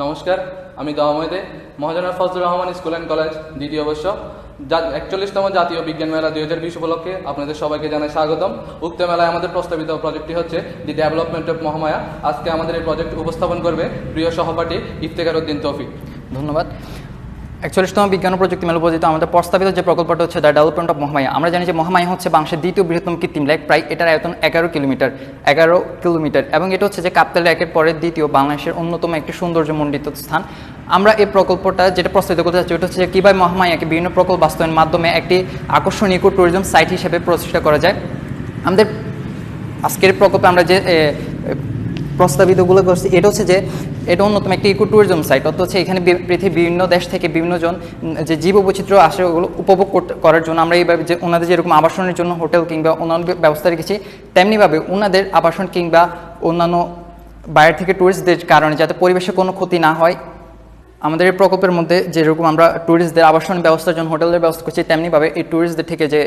নমস্কার, আমি দময়দে মহাজনার Fazlur Rahman school and college, দ্বিতীয় বর্ষ। একচল্লিশতম জাতীয় বিজ্ঞান মেলা দুই হাজার বিশ উপলক্ষে আপনাদের সবাইকে জানাই স্বাগতম। উক্ত মেলায় আমাদের প্রস্তাবিত প্রজেক্টটি হচ্ছে দি ডেভেলপমেন্ট অফ মহামায়া। আজকে আমাদের এই প্রজেক্ট উপস্থাপন করবে প্রিয় সহপাঠী ইফতেকার উদ্দিন তৌফিক। ধন্যবাদ। একচল্লিশতম বিজ্ঞান প্রযুক্তি মেলা উপস্থিত। আমাদের প্রস্তাবিত যে প্রকল্পটা হচ্ছে দ্য ডেভেলপমেন্ট অফ মহামায়া আমরা জানি যে মহামায়া হচ্ছে বাংলাদেশের দ্বিতীয় বৃহত্তম কৃত্রিম লেক, প্রায় এটার আয়তন এগারো কিলোমিটার এগারো কিলোমিটার। এবং এটা হচ্ছে যে কাপ্তাল লেকের পরে দ্বিতীয় বাংলাদেশের অন্যতম একটি সৌন্দর্যমণ্ডিত স্থান। আমরা এই প্রকল্পটা যেটা প্রস্তাবিত করতে চাচ্ছি ওটা হচ্ছে যে কীভাবে মহামায়াকে বিভিন্ন প্রকল্প বাস্তবায়নের মাধ্যমে একটি আকর্ষণীয় ট্যুরিজম সাইট হিসেবে প্রতিষ্ঠা করা যায়। আমাদের আজকের প্রকল্পে আমরা যে প্রস্তাবিতগুলো করছি, এটা হচ্ছে যে, এটা অন্যতম একটি ইকো ট্যুরিজম সাইট অর্থাৎ হচ্ছে এখানে পৃথিবীর বিভিন্ন দেশ থেকে বিভিন্ন জন যে জীববৈচিত্র্য আসে ওগুলো উপভোগ করার জন্য আমরা এইভাবে যে ওনাদের যেরকম আবাসনের জন্য হোটেল কিংবা অন্যান্য ব্যবস্থা রেখেছি, তেমনিভাবে ওনাদের আবাসন কিংবা অন্যান্য বাইরে থেকে ট্যুরিস্টদের কারণে যাতে পরিবেশে কোনো ক্ষতি না হয় আমাদের এই প্রকল্পের মধ্যে যেরকম আমরা ট্যুরিস্টদের আবাসন ব্যবস্থার জন্য হোটেলের ব্যবস্থা করছি, তেমনিভাবে এই ট্যুরিস্টদের থেকে যে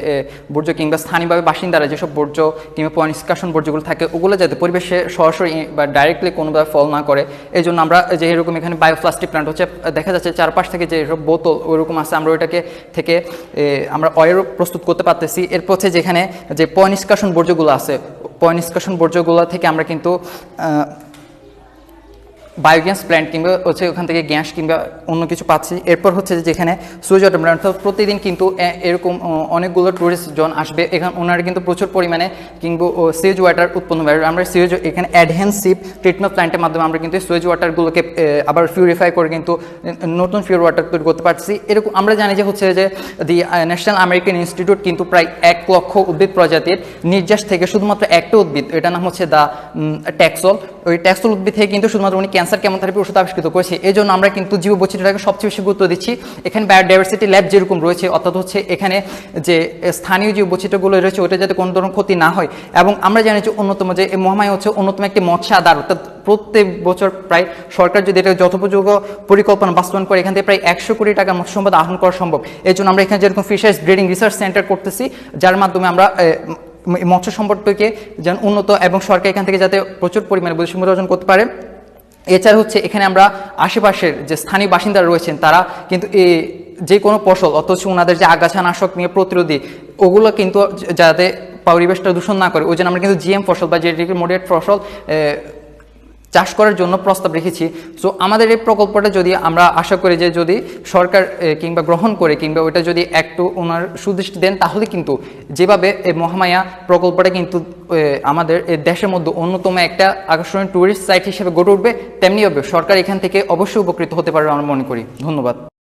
বর্জ্য কিংবা স্থানীয়ভাবে বাসিন্দারা যেসব বর্জ্য কিংবা পয় নিষ্কাশন বর্জ্যগুলো থাকে, ওগুলো যাতে পরিবেশে সরাসরি বা ডাইরেক্টলি কোনোভাবে ফল না করে এই জন্য আমরা যে এরকম এখানে বায়োপ্লাস্টিক প্ল্যান্ট হচ্ছে, দেখা যাচ্ছে চারপাশ থেকে যে সব বোতল ওইরকম আছে, আমরা ওইটাকে থেকে আমরা অয়েল প্রস্তুত করতে পারতেছি। এরপর হচ্ছে যেখানে যে পয় নিষ্কাশন বর্জ্যগুলো আছে পয় নিষ্কাশন বর্জ্যগুলো থেকে আমরা কিন্তু বায়োগ্যাস প্ল্যান্ট কিংবা হচ্ছে ওখান থেকে গ্যাস কিংবা অন্য কিছু পাচ্ছি। এরপর হচ্ছে যেখানে সুইচ অর্থাৎ প্রতিদিন কিন্তু এরকম অনেকগুলো টুরিস্ট জন আসবে। এখানে, ওনারা কিন্তু প্রচুর পরিমাণে কিংবা সুইচ ওয়াটার উৎপন্ন হবে আমরা সুইচ এখানে অ্যাডহেন্সিভ ট্রিটমেন্ট প্ল্যান্টের মাধ্যমে আমরা কিন্তু সুইচ ওয়াটারগুলোকে আবার পিউরিফাই করে কিন্তু নতুন পিওর ওয়াটার তৈরি করতে পারছি। এরকম, আমরা জানি যে হচ্ছে যে দি ন্যাশনাল আমেরিকান ইনস্টিটিউট কিন্তু প্রায় এক লক্ষ উদ্ভিদ প্রজাতির নির্যাস থেকে শুধুমাত্র একটা উদ্ভিদ, এটার নাম হচ্ছে দ্য ট্যাক্সল ওই ট্যাক্সল উদ্ভিদ থেকে কিন্তু শুধুমাত্র উনি ক্যান্সার কেমোথেরাপি ওষুধ আবিষ্কৃত করেছে। এই জন্য আমরা কিন্তু জীব বৈচিত্র্যটাকে সবচেয়ে বেশি গুরুত্ব দিচ্ছি। এখানে বায়োডাইভার্সিটি ল্যাব যেরকম রয়েছে, অর্থাৎ হচ্ছে এখানে যে স্থানীয় যে বৈচিত্র্যগুলো রয়েছে ওটা যাতে কোনো ধরনের ক্ষতি না হয়। এবং আমরা জানি যে অন্যতম যে মহামায় হচ্ছে অন্যতম একটি মৎস্য আদার, অর্থাৎ প্রত্যেক বছর প্রায় সরকার যদি এটা যথোপযোগ্য পরিকল্পনা বাস্তবায়ন করে, এখান থেকে প্রায় একশো কোটি টাকা মৎস্য সম্পদ আহরণ করা সম্ভব। এই জন্য আমরা এখানে যেরকম ফিশার্স ব্রিডিং রিসার্চ সেন্টার করতেছি, যার মাধ্যমে আমরা মৎস্য সম্পদকে যেন উন্নত এবং সরকার এখান থেকে যাতে প্রচুর পরিমাণে বৈষম্য অর্জন করতে পারে। এছাড়া হচ্ছে এখানে আমরা আশেপাশের যে স্থানীয় বাসিন্দারা রয়েছেন, তারা কিন্তু এই যে কোনো ফসল, অথচ ওনাদের যে আগাছানাশক নিয়ে প্রতিরোধী, ওগুলো কিন্তু যাতে পরিবেশটা দূষণ না করে, ওই জন্য আমরা কিন্তু জিএম ফসল বা জেনেটিক মডিয়েট ফসল চাষ করার জন্য প্রস্তাব রেখেছি। সো আমাদের এই প্রকল্পটা যদি আমরা আশা করি যে যদি সরকার কিংবা গ্রহণ করে, কিংবা ওইটা যদি একটু ওনার সুদৃষ্টি দেন, তাহলে কিন্তু যেভাবে এই মহামায়া প্রকল্পটা কিন্তু আমাদের দেশের মধ্যে অন্যতম একটা আকর্ষণীয় ট্যুরিস্ট সাইট হিসেবে গড়ে উঠবে তেমনিভাবে সরকার এখান থেকে অবশ্যই উপকৃত হতে পারবে আমরা মনে করি। ধন্যবাদ।